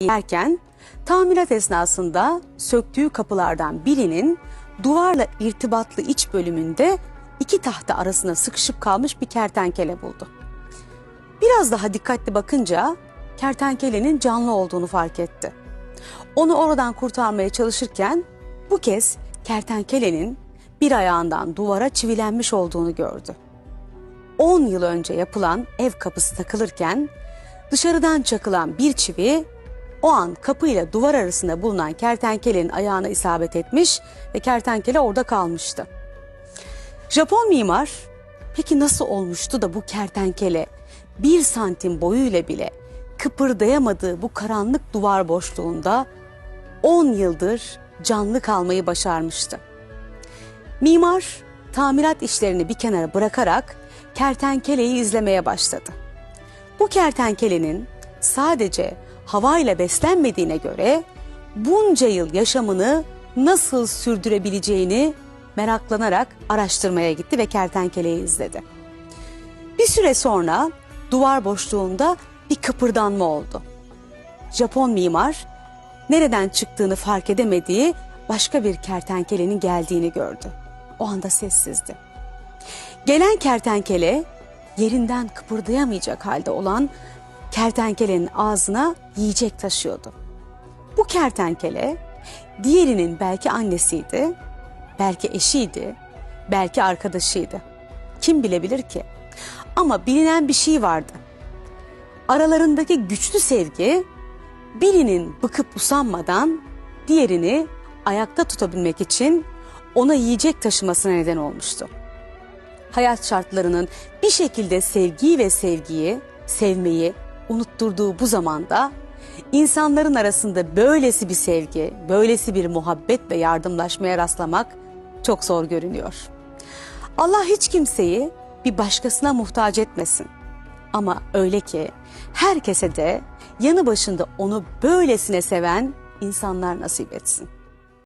yerken tamirat esnasında söktüğü kapılardan birinin duvarla irtibatlı iç bölümünde iki tahta arasında sıkışıp kalmış bir kertenkele buldu. Biraz daha dikkatli bakınca kertenkelenin canlı olduğunu fark etti. Onu oradan kurtarmaya çalışırken bu kez kertenkelenin bir ayağından duvara çivilenmiş olduğunu gördü. 10 yıl önce yapılan ev kapısı takılırken dışarıdan çakılan bir çivi o an kapıyla duvar arasında bulunan kertenkelenin ayağına isabet etmiş ve kertenkele orada kalmıştı. Japon mimar peki nasıl olmuştu da bu kertenkele bir santim boyuyla bile kıpırdayamadığı bu karanlık duvar boşluğunda 10 yıldır canlı kalmayı başarmıştı. Mimar tamirat işlerini bir kenara bırakarak kertenkeleyi izlemeye başladı. Bu kertenkelenin sadece havayla beslenmediğine göre bunca yıl yaşamını nasıl sürdürebileceğini meraklanarak araştırmaya gitti ve kertenkeleyi izledi. Bir süre sonra duvar boşluğunda bir kıpırdanma oldu. Japon mimar nereden çıktığını fark edemediği başka bir kertenkelenin geldiğini gördü. O anda sessizdi. Gelen kertenkele yerinden kıpırdayamayacak halde olan kertenkelenin ağzına yiyecek taşıyordu. Bu kertenkele diğerinin belki annesiydi, belki eşiydi, belki arkadaşıydı. Kim bilebilir ki? Ama bilinen bir şey vardı. Aralarındaki güçlü sevgi birinin bıkıp usanmadan diğerini ayakta tutabilmek için ona yiyecek taşımasına neden olmuştu. Hayat şartlarının bir şekilde sevgiyi ve sevgiyi, sevmeyi unutturduğu bu zamanda insanların arasında böylesi bir sevgi, böylesi bir muhabbet ve yardımlaşmaya rastlamak çok zor görünüyor. Allah hiç kimseyi bir başkasına muhtaç etmesin. Ama öyle ki herkese de yanı başında onu böylesine seven insanlar nasip etsin.